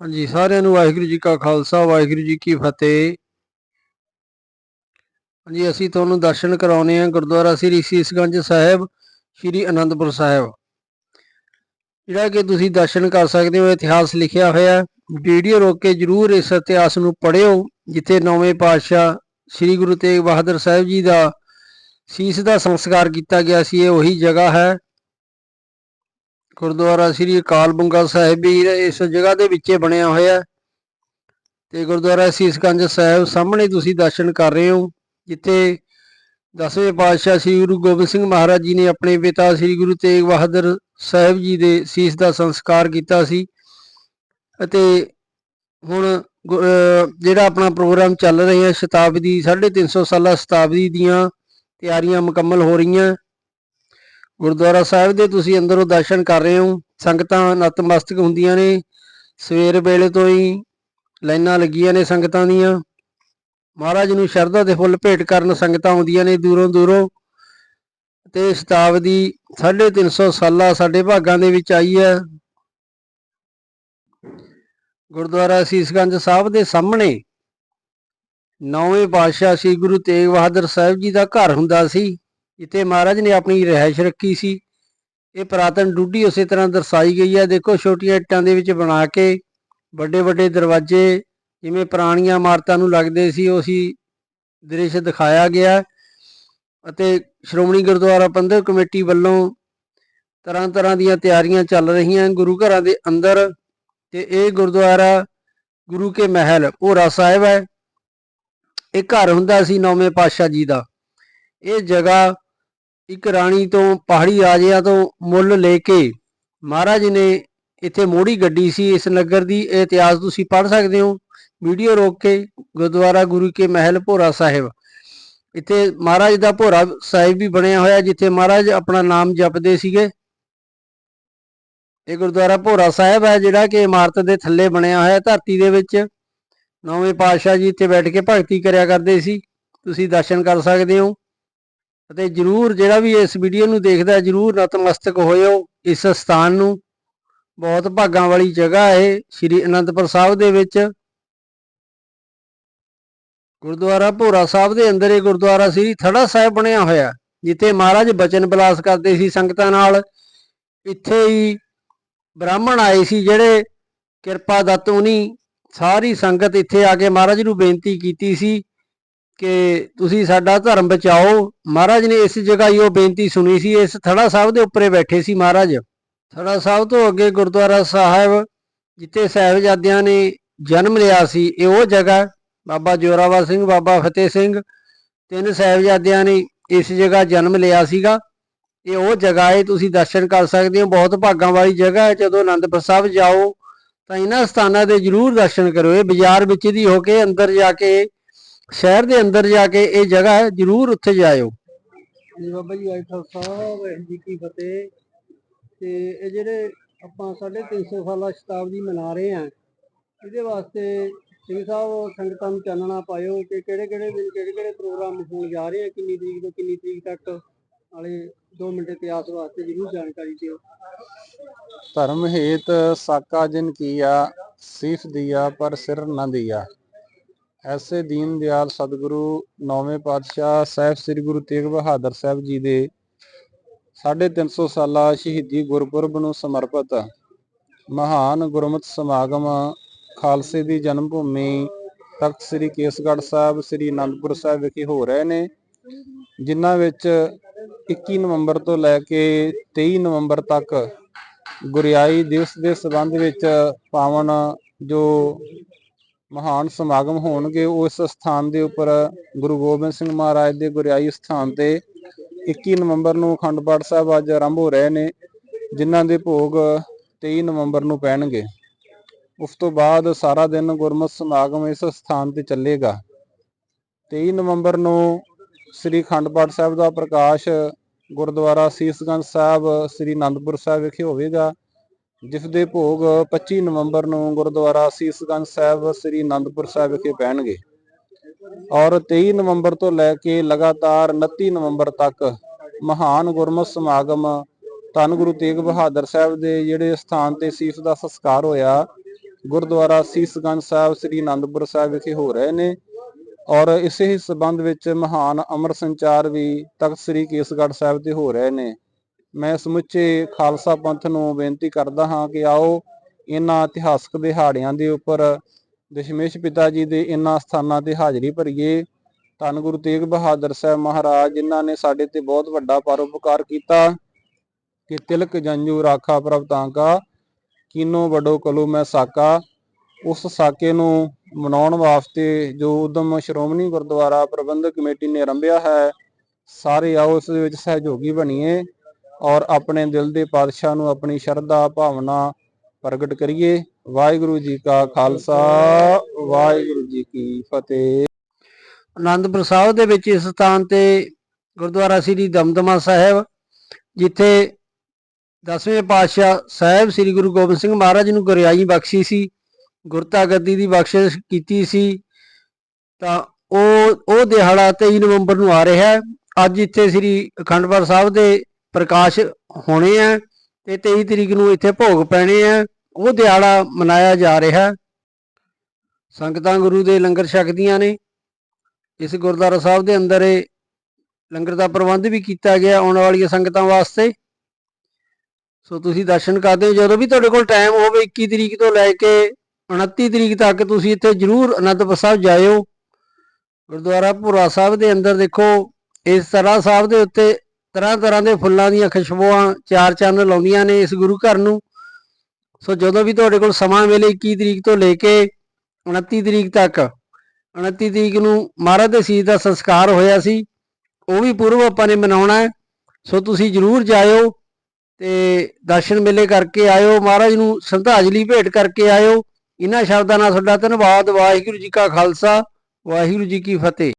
ਹਾਂਜੀ, ਸਾਰਿਆਂ ਨੂੰ ਵਾਹਿਗੁਰੂ ਜੀ ਕਾ ਖਾਲਸਾ, ਵਾਹਿਗੁਰੂ ਜੀ ਕੀ ਫਤਿਹ। ਹਾਂਜੀ, ਅਸੀਂ ਤੁਹਾਨੂੰ ਦਰਸ਼ਨ ਕਰਾਉਨੇ ਆ ਗੁਰਦੁਆਰਾ ਸ੍ਰੀ ਸੀਸਗੰਜ ਸਾਹਿਬ, ਸ੍ਰੀ ਅਨੰਦਪੁਰ ਸਾਹਿਬ। ਜਿਹੜਾ ਕਿ ਤੁਸੀਂ ਦਰਸ਼ਨ ਕਰ ਸਕਦੇ ਹੋ, ਇਤਿਹਾਸ ਲਿਖਿਆ ਹੋਇਆ। ਵੀਡੀਓ ਰੋਕ ਕੇ ਜਰੂਰ ਇਸ ਇਤਿਹਾਸ ਨੂੰ ਪੜ੍ਹਿਓ, ਜਿੱਥੇ ਨੌਵੇਂ ਪਾਤਸ਼ਾਹ ਸ੍ਰੀ ਗੁਰੂ ਤੇਗ ਬਹਾਦਰ ਸਾਹਿਬ ਜੀ ਦਾ ਸੀਸ ਦਾ ਸੰਸਕਾਰ ਕੀਤਾ ਗਿਆ ਸੀ, ਇਹ ਉਹੀ ਜਗ੍ਹਾ ਹੈ। ਗੁਰਦੁਆਰਾ ਸ੍ਰੀ ਅਕਾਲ ਬੰਗਾ ਸਾਹਿਬ ਵੀ ਇਸ ਜਗ੍ਹਾ ਦੇ ਵਿੱਚੇ ਬਣਿਆ ਹੋਇਆ ਹੈ। ਤੇ ਗੁਰਦੁਆਰਾ ਸੀਸਗੰਜ ਸਾਹਿਬ ਸਾਹਮਣੇ ਤੁਸੀਂ ਦਰਸ਼ਨ ਕਰ ਰਹੇ ਹੋ, ਜਿੱਥੇ ਦਸਵੇਂ ਪਾਤਸ਼ਾਹ ਸ੍ਰੀ ਗੁਰੂ ਗੋਬਿੰਦ ਸਿੰਘ ਮਹਾਰਾਜ ਜੀ ਨੇ ਆਪਣੇ ਪਿਤਾ ਸ੍ਰੀ ਗੁਰੂ ਤੇਗ ਬਹਾਦਰ ਸਾਹਿਬ ਜੀ ਦੇ ਸੀਸ ਦਾ ਸੰਸਕਾਰ ਕੀਤਾ ਸੀ। ਅਤੇ ਹੁਣ ਗੁ- ਅਹ, ਜਿਹੜਾ ਆਪਣਾ ਪ੍ਰੋਗਰਾਮ ਚੱਲ ਰਿਹਾ ਹੈ, ਸ਼ਤਾਬਦੀ 350 ਸਾਲਾ ਸ਼ਤਾਬਦੀ ਦੀਆਂ ਤਿਆਰੀਆਂ ਮੁਕੰਮਲ ਹੋ ਰਹੀਆਂ। ਗੁਰਦੁਆਰਾ ਸਾਹਿਬ ਦੇ ਤੁਸੀਂ ਅੰਦਰੋਂ ਦਰਸ਼ਨ ਕਰ ਰਹੇ ਹੋ, ਸੰਗਤਾਂ ਨਤਮਸਤਕ ਹੁੰਦੀਆਂ ਨੇ, ਸਵੇਰ ਵੇਲੇ ਤੋਂ ਹੀ ਲਾਈਨਾਂ ਲੱਗੀਆਂ ਨੇ ਸੰਗਤਾਂ ਦੀਆਂ। ਮਹਾਰਾਜ ਨੂੰ ਸ਼ਰਧਾ ਦੇ ਫੁੱਲ ਭੇਟ ਕਰਨ ਸੰਗਤਾਂ ਆਉਂਦੀਆਂ ਨੇ ਦੂਰੋਂ ਦੂਰੋਂ। ਤੇ ਸ਼ਤਾਬਦੀ 350 ਸਾਲਾ ਸਾਡੇ ਭਾਗਾਂ ਦੇ ਵਿੱਚ ਆਈ ਹੈ। ਗੁਰਦੁਆਰਾ ਸੀਸਗੰਜ ਸਾਹਿਬ ਦੇ ਸਾਹਮਣੇ ਨੌਵੇਂ ਪਾਤਸ਼ਾਹ ਸ੍ਰੀ ਗੁਰੂ ਤੇਗ ਬਹਾਦਰ ਸਾਹਿਬ ਜੀ ਦਾ ਘਰ ਹੁੰਦਾ ਸੀ। ਇੱਥੇ ਮਹਾਰਾਜ ਨੇ ਆਪਣੀ ਰਹਿائش ਰੱਖੀ ਸੀ। ਇਹ ਪ੍ਰਾਤਨ ਡੂਢੀ ਉਸੇ ਤਰ੍ਹਾਂ ਦਰਸਾਈ ਗਈ ਹੈ। ਦੇਖੋ, ਛੋਟੀਆਂ ਇੱਟਾਂ ਦੇ ਵਿੱਚ ਬਣਾ ਕੇ ਵੱਡੇ ਵੱਡੇ ਦਰਵਾਜ਼ੇ, ਜਿਵੇਂ ਪੁਰਾਣੀਆਂ ਇਮਾਰਤਾਂ ਨੂੰ ਲੱਗਦੇ ਸੀ, ਉਹ ਸੀ ਦ੍ਰਿਸ਼ ਦਿਖਾਇਆ ਗਿਆ। ਅਤੇ ਸ਼੍ਰੋਮਣੀ ਗੁਰਦੁਆਰਾ ਪੰਧਰ ਕਮੇਟੀ ਵੱਲੋਂ ਤਰ੍ਹਾਂ ਤਰ੍ਹਾਂ ਦੀਆਂ ਤਿਆਰੀਆਂ ਚੱਲ ਰਹੀਆਂ। ਗੁਰੂ ਘਰਾਂ ਦੇ ਅੰਦਰ ਤੇ ਇਹ ਗੁਰਦੁਆਰਾ ਗੁਰੂ ਕੇ ਮਹਿਲ, ਭੋਰਾ ਸਾਹਿਬ ਹੈ। ਇਹ ਘਰ ਹੁੰਦਾ ਸੀ ਨੌਵੇਂ ਪਾਤਸ਼ਾਹ ਜੀ ਦਾ। ਇਹ ਜਗ੍ਹਾ ਇੱਕ ਰਾਣੀ ਤੋਂ ਪਹਾੜੀ ਰਾਜਿਆਂ ਤੋਂ ਮੁੱਲ ਲੈ ਕੇ ਮਹਾਰਾਜ ਨੇ ਇੱਥੇ ਮੋੜੀ ਗੱਡੀ ਸੀ, ਇਸ ਨਗਰ ਦੀ, ਇਹ ਇਤਿਹਾਸ ਤੁਸੀਂ ਪੜ੍ਹ ਸਕਦੇ ਹੋ। ਵੀਡੀਓ ਰੋਕ ਕੇ ਗੁਰਦੁਆਰਾ ਗੁਰੂ ਕੇ ਮਹਿਲ ਭੋਰਾ ਸਾਹਿਬ। ਇੱਥੇ ਮਹਾਰਾਜ ਦਾ ਭੋਰਾ ਸਾਹਿਬ ਵੀ ਬਣਿਆ ਹੋਇਆ, ਜਿੱਥੇ ਮਹਾਰਾਜ ਆਪਣਾ ਨਾਮ ਜਪਦੇ ਸੀਗੇ। ਇਹ ਗੁਰਦੁਆਰਾ ਭੋਰਾ ਸਾਹਿਬ ਹੈ, ਜਿਹੜਾ ਕਿ ਇਮਾਰਤ ਦੇ ਥੱਲੇ ਬਣਿਆ ਹੋਇਆ, ਧਰਤੀ ਦੇ ਵਿੱਚ। ਨੌਵੇਂ ਪਾਤਸ਼ਾਹ ਜੀ ਇੱਥੇ ਬੈਠ ਕੇ ਭਗਤੀ ਕਰਿਆ ਕਰਦੇ ਸੀ। ਤੁਸੀਂ ਦਰਸ਼ਨ ਕਰ ਸਕਦੇ ਹੋ। ਅਤੇ ਜਰੂਰ ਜਿਹੜਾ ਵੀ ਇਸ ਵੀਡੀਓ ਨੂੰ ਦੇਖਦਾ ਜਰੂਰ ਨਤਮਸਤਕ ਹੋਇਓ ਇਸ ਸਥਾਨ ਨੂੰ। ਬਹੁਤ ਭਾਗਾਂ ਵਾਲੀ ਜਗ੍ਹਾ ਹੈ ਸ੍ਰੀ ਅਨੰਦਪੁਰ ਸਾਹਿਬ ਦੇ ਵਿੱਚ। ਗੁਰਦੁਆਰਾ ਭੋਰਾ ਸਾਹਿਬ ਦੇ ਅੰਦਰ ਇਹ ਗੁਰਦੁਆਰਾ ਸ੍ਰੀ ਥੜਾ ਸਾਹਿਬ ਬਣਿਆ ਹੋਇਆ, ਜਿੱਥੇ ਮਹਾਰਾਜ ਬਚਨ ਬਿਲਾਸ ਕਰਦੇ ਸੀ ਸੰਗਤਾਂ ਨਾਲ। ਇੱਥੇ ਹੀ ਬ੍ਰਾਹਮਣ ਆਏ ਸੀ, ਜਿਹੜੇ ਕਿਰਪਾ ਦਤ ਉਨੀ ਸਾਰੀ ਸੰਗਤ ਇੱਥੇ ਆ ਕੇ ਮਹਾਰਾਜ ਨੂੰ ਬੇਨਤੀ ਕੀਤੀ ਸੀ। ਕਿ ਤੁਸੀਂ ਸਾਡਾ ਧਰਮ ਬਚਾਓ। ਮਹਾਰਾਜ ਨੇ ਇਸ ਜਗ੍ਹਾ ਹੀ ਉਹ ਬੇਨਤੀ ਸੁਣੀ ਸੀ। ਇਸ ਥੜਾ ਸਾਹਿਬ ਦੇ ਉੱਪਰੇ ਬੈਠੇ ਸੀ ਮਹਾਰਾਜ। ਥੜਾ ਸਾਹਿਬ ਤੋਂ ਅੱਗੇ ਗੁਰਦੁਆਰਾ ਸਾਹਿਬ, ਜਿੱਥੇ ਸਾਹਿਬਜ਼ਾਦਿਆਂ ਨੇ ਜਨਮ ਲਿਆ ਸੀ, ਇਹ ਉਹ ਜਗ੍ਹਾ ਬਾਬਾ ਜੋਰਾਵਰ ਸਿੰਘ, ਬਾਬਾ ਫਤਿਹ ਸਿੰਘ, ਤਿੰਨ ਸਾਹਿਬਜ਼ਾਦਿਆਂ ਨੇ ਇਸ ਜਗ੍ਹਾ ਜਨਮ ਲਿਆ ਸੀਗਾ। ਇਹ ਉਹ ਜਗ੍ਹਾ ਹੈ, ਤੁਸੀਂ ਦਰਸ਼ਨ ਕਰ ਸਕਦੇ ਹੋ। ਬਹੁਤ ਭਾਗਾਂ ਵਾਲੀ ਜਗ੍ਹਾ ਹੈ। ਜਦੋਂ ਆਨੰਦਪੁਰ ਸਾਹਿਬ ਜਾਓ, ਤਾਂ ਇਹਨਾਂ ਸਥਾਨਾਂ ਦੇ ਜਰੂਰ ਦਰਸ਼ਨ ਕਰੋ ਇਹ ਬਾਜ਼ਾਰ ਵਿੱਚ ਦੀ ਹੋ ਕੇ ਅੰਦਰ ਜਾ ਕੇ ਸ਼ਹਿਰ ਦੇ ਅੰਦਰ ਜਾ ਕੇ ਇਹ ਜਗ੍ਹਾ ਹੈ ਜਰੂਰ ਉੱਥੇ ਜਾਇਓ। ਜੀ ਬਾਬਾ ਜੀ ਵਾਹਿਗੁਰੂ ਸਾਹਿਬ ਵਾਹਿਗੁਰੂ ਜੀ ਕੀ ਫਤਿਹ। ਤੇ ਇਹ ਜਿਹੜੇ ਆਪਾਂ 350 ਸਾਲਾ ਸ਼ਤਾਬਦੀ ਮਨਾ ਰਹੇ ਹਾਂ ਇਹਦੇ ਵਾਸਤੇ ਸਿੰਘ ਸਾਹਿਬ ਸੰਗਤਾਂ ਨੂੰ ਚਾਨਣਾ ਪਾਇਓ ਕਿ ਕਿਹੜੇ ਕਿਹੜੇ ਦਿਨ ਕਿਹੜੇ ਕਿਹੜੇ ਪ੍ਰੋਗਰਾਮ ਹੋਣ ਜਾ ਰਹੇ ਆ ਕਿੰਨੀ ਤਰੀਕ ਤੋਂ ਕਿੰਨੀ ਤਰੀਕ ਤੱਕ ਵਾਲੇ 2 ਮਿੰਟ ਇਤਿਹਾਸ ਵਾਸਤੇ ਜਰੂਰ ਜਾਣਕਾਰੀ ਦਿਓ। ਧਰਮ ਹੇਤ ਸਾਕਾ ਜਿਨ ਕੀਆ ਸੀਸ ਦਿਆ ਪਰ ਸਿਰ ਨ ਦਿਆ। ਐਸੇ ਦੀਨ ਦਿਆਲ ਸਤਿਗੁਰੂ, ਨੌਵੇਂ ਪਾਤਸ਼ਾਹ ਸਾਹਿਬ ਸ੍ਰੀ ਗੁਰੂ ਤੇਗ ਬਹਾਦਰ ਸਾਹਿਬ ਜੀ ਦੇ 350 ਸਾਲਾ ਸ਼ਹੀਦੀ ਗੁਰਪੁਰਬ ਨੂੰ ਸਮਰਪਿਤ ਮਹਾਨ ਗੁਰਮਤਿ ਸਮਾਗਮ ਖਾਲਸੇ ਦੀ ਜਨਮ ਭੂਮੀ ਤਖਤ ਸ੍ਰੀ ਕੇਸਗੜ੍ਹ ਸਾਹਿਬ, ਸ੍ਰੀ ਅਨੰਦਪੁਰ ਸਾਹਿਬ ਵਿਖੇ ਹੋ ਰਹੇ ਨੇ, ਜਿਨ੍ਹਾਂ ਵਿੱਚ 21 ਨਵੰਬਰ ਤੋਂ ਲੈ ਕੇ 23 ਨਵੰਬਰ ਤੱਕ ਗੁਰਿਆਈ ਦਿਵਸ ਦੇ ਸੰਬੰਧ ਵਿੱਚ ਪਾਵਨ ਜੋ ਮਹਾਨ ਸਮਾਗਮ ਹੋਣਗੇ, ਉਸ ਸਥਾਨ ਦੇ ਉੱਪਰ ਗੁਰੂ ਗੋਬਿੰਦ ਸਿੰਘ ਮਹਾਰਾਜ ਦੇ ਗੁਰਿਆਈ ਸਥਾਨ ਤੇ 21 ਨਵੰਬਰ ਨੂੰ ਅਖੰਡ ਪਾਠ ਸਾਹਿਬ ਅੱਜ ਆਰੰਭ ਹੋ ਰਹੇ ਨੇ, ਜਿਨ੍ਹਾਂ ਦੇ ਭੋਗ 23 ਨਵੰਬਰ ਨੂੰ ਪੈਣਗੇ। ਉਸ ਤੋਂ ਬਾਅਦ ਸਾਰਾ ਦਿਨ ਗੁਰਮਤਿ ਸਮਾਗਮ ਇਸ ਸਥਾਨ ਤੇ ਚੱਲੇਗਾ। 23 ਨਵੰਬਰ ਨੂੰ ਸ੍ਰੀ ਅਖੰਡ ਪਾਠ ਸਾਹਿਬ ਦਾ ਪ੍ਰਕਾਸ਼ ਗੁਰਦੁਆਰਾ ਸੀਸਗੰਜ ਸਾਹਿਬ, ਸ੍ਰੀ ਅਨੰਦਪੁਰ ਸਾਹਿਬ ਵਿਖੇ ਹੋਵੇਗਾ। ਜਿਸ ਦੇ ਭੋਗ 25 ਨਵੰਬਰ ਨੂੰ ਗੁਰਦੁਆਰਾ ਸੀਸਗੰਜ ਸਾਹਿਬ ਸ੍ਰੀ ਅਨੰਦਪੁਰ ਸਾਹਿਬ ਵਿਖੇ ਪੈਣਗੇ ਔਰ 23 ਨਵੰਬਰ ਤੋਂ ਲੈ ਕੇ ਲਗਾਤਾਰ 29 ਨਵੰਬਰ ਤੱਕ ਮਹਾਨ ਗੁਰਮਤਿ ਸਮਾਗਮ ਧੰਨ ਗੁਰੂ ਤੇਗ ਬਹਾਦਰ ਸਾਹਿਬ ਦੇ ਜਿਹੜੇ ਸਥਾਨ ਤੇ ਸੀਸ ਦਾ ਸੰਸਕਾਰ ਹੋਇਆ, ਗੁਰਦੁਆਰਾ ਸੀਸਗੰਜ ਸਾਹਿਬ ਸ੍ਰੀ ਅਨੰਦਪੁਰ ਸਾਹਿਬ ਵਿਖੇ ਹੋ ਰਹੇ ਨੇ ਔਰ ਇਸੇ ਹੀ ਸਬੰਧ ਵਿੱਚ ਮਹਾਨ ਅਮਰ ਸੰਚਾਰ ਵੀ ਤਖਤ ਸ੍ਰੀ ਕੇਸਗੜ੍ਹ ਸਾਹਿਬ ਤੇ ਹੋ ਰਹੇ ਨੇ। ਮੈਂ ਸਮੁੱਚੇ ਖਾਲਸਾ ਪੰਥ ਨੂੰ ਬੇਨਤੀ ਕਰਦਾ ਹਾਂ ਕਿ ਆਓ ਇਹਨਾਂ ਇਤਿਹਾਸਕ ਦਿਹਾੜਿਆਂ ਦੇ ਉੱਪਰ ਦਸ਼ਮੇਸ਼ ਪਿਤਾ ਜੀ ਦੇ ਇਹਨਾਂ ਸਥਾਨਾਂ ਤੇ ਹਾਜ਼ਰੀ ਭਰੀਏ। ਧੰਨ ਗੁਰੂ ਤੇਗ ਬਹਾਦਰ ਸਾਹਿਬ ਮਹਾਰਾਜ, ਜਿਨ੍ਹਾਂ ਨੇ ਸਾਡੇ ਤੇ ਬਹੁਤ ਵੱਡਾ ਪਰਉਪਕਾਰ ਕੀਤਾ। ਕਿ ਤਿਲਕ ਜੰਜੂ ਰਾਖਾ ਪ੍ਰਭ ਤਾਂਕਾ, ਕੀਨੋ ਵੱਡੋ ਕਲੂ ਮੈਂ ਸਾਕਾ। ਉਸ ਸਾਕੇ ਨੂੰ ਮਨਾਉਣ ਵਾਸਤੇ ਜੋ ਉਦਮ ਸ਼੍ਰੋਮਣੀ ਗੁਰਦੁਆਰਾ ਪ੍ਰਬੰਧਕ ਕਮੇਟੀ ਨੇ ਆਰੰਭਿਆ ਹੈ, ਸਾਰੇ ਆਓ ਇਸ ਦੇ ਵਿੱਚ ਸਹਿਯੋਗੀ ਬਣੀਏ। ਔਰ ਆਪਣੇ ਦਿਲ ਦੇ ਪਾਤਸ਼ਾਹ ਨੂੰ ਆਪਣੀ ਸ਼ਰਧਾ, ਭਾਵਨਾ ਪ੍ਰਗਟ ਕਰੀਏ। ਵਾਹਿਗੁਰੂ ਜੀ ਕਾ ਖਾਲਸਾ, ਵਾਹਿਗੁਰੂ ਜੀ ਕੀ ਫਤਿਹ। ਅਨੰਦਪੁਰ ਸਾਹਿਬ ਦੇ ਵਿੱਚ ਇਸ ਸਥਾਨ ਤੇ ਗੁਰਦੁਆਰਾ ਸ੍ਰੀ ਦਮਦਮਾ ਸਾਹਿਬ, ਜਿੱਥੇ ਦਸਵੇਂ ਪਾਤਸ਼ਾਹ ਸਾਹਿਬ ਸ੍ਰੀ ਗੁਰੂ ਗੋਬਿੰਦ ਸਿੰਘ ਮਹਾਰਾਜ ਨੂੰ ਗੁਰਿਆਈ ਬਖਸ਼ੀ ਸੀ ਗੁਰਤਾ ਗੱਦੀ ਦੀ ਬਖਸ਼ਿਸ਼ ਕੀਤੀ ਸੀ, ਤਾਂ ਉਹ ਉਹ ਦਿਹਾੜਾ 23 ਨਵੰਬਰ ਨੂੰ ਆ ਰਿਹਾ ਹੈ। ਅੱਜ ਇੱਥੇ ਸ੍ਰੀ ਅਖੰਡਪੁਰ ਸਾਹਿਬ ਦੇ ਪ੍ਰਕਾਸ਼ ਹੋਣੇ ਆ ਤੇ 23 ਤਰੀਕ ਨੂੰ ਇੱਥੇ ਭੋਗ ਪੈਣੇ ਆ। ਉਹ ਦਿਹਾੜਾ ਮਨਾਇਆ ਜਾ ਰਿਹਾ। ਸੰਗਤਾਂ ਗੁਰੂ ਦੇ ਲੰਗਰ ਛਕਦੀਆਂ ਨੇ। ਇਸ ਗੁਰਦੁਆਰਾ ਸਾਹਿਬ ਦੇ ਅੰਦਰ ਇਹ ਲੰਗਰ ਦਾ ਪ੍ਰਬੰਧ ਵੀ ਕੀਤਾ ਗਿਆ ਆਉਣ ਵਾਲੀਆਂ ਸੰਗਤਾਂ ਵਾਸਤੇ। ਸੋ ਤੁਸੀਂ ਦਰਸ਼ਨ ਕਰਦੇ ਹੋ। ਜਦੋਂ ਵੀ ਤੁਹਾਡੇ ਕੋਲ ਟਾਈਮ ਹੋਵੇ 21 ਤਰੀਕ ਤੋਂ ਲੈ ਕੇ 29 ਤਰੀਕ ਤੱਕ ਤੁਸੀਂ ਇੱਥੇ ਜਰੂਰ ਅਨੰਦਪੁਰ ਸਾਹਿਬ ਜਾਇਓ। ਗੁਰਦੁਆਰਾ ਭੂਰਾ ਸਾਹਿਬ ਦੇ ਅੰਦਰ ਦੇਖੋ। ਇਸ ਤਰ੍ਹਾਂ ਸਾਹਿਬ ਦੇ ਉੱਤੇ ਤਰ੍ਹਾਂ ਤਰ੍ਹਾਂ ਦੇ ਫੁੱਲਾਂ ਦੀਆਂ ਖੁਸ਼ਬੂਆਂ ਚਾਰ ਚੰਨ ਲਾਉਂਦੀਆਂ ਨੇ ਇਸ ਗੁਰੂ ਘਰ ਨੂੰ। ਸੋ ਜਦੋਂ ਵੀ ਤੁਹਾਡੇ ਕੋਲ ਸਮਾਂ ਮਿਲੇ 21 ਤਰੀਕ ਤੋਂ ਲੈ ਕੇ 29 ਤਰੀਕ ਤੱਕ 29 ਤਰੀਕ ਨੂੰ ਮਹਾਰਾਜ ਦੇ ਸੀਸ ਦਾ ਸੰਸਕਾਰ ਹੋਇਆ ਸੀ, ਉਹ ਵੀ ਪੁਰਬ ਆਪਾਂ ਨੇ ਮਨਾਉਣਾ ਹੈ। ਸੋ ਤੁਸੀਂ ਜਰੂਰ ਜਾਇਓ ਤੇ ਦਰਸ਼ਨ ਮੇਲੇ ਕਰਕੇ ਆਇਓ, ਮਹਾਰਾਜ ਨੂੰ ਸ਼ਰਧਾਂਜਲੀ ਭੇਟ ਕਰਕੇ ਆਇਓ। ਇਹਨਾਂ ਸ਼ਬਦਾਂ ਨਾਲ ਤੁਹਾਡਾ ਧੰਨਵਾਦ, ਵਾਹਿਗੁਰੂ ਜੀ ਕਾ ਖਾਲਸਾ, ਵਾਹਿਗੁਰੂ ਜੀ ਕੀ ਫਤਿਹ।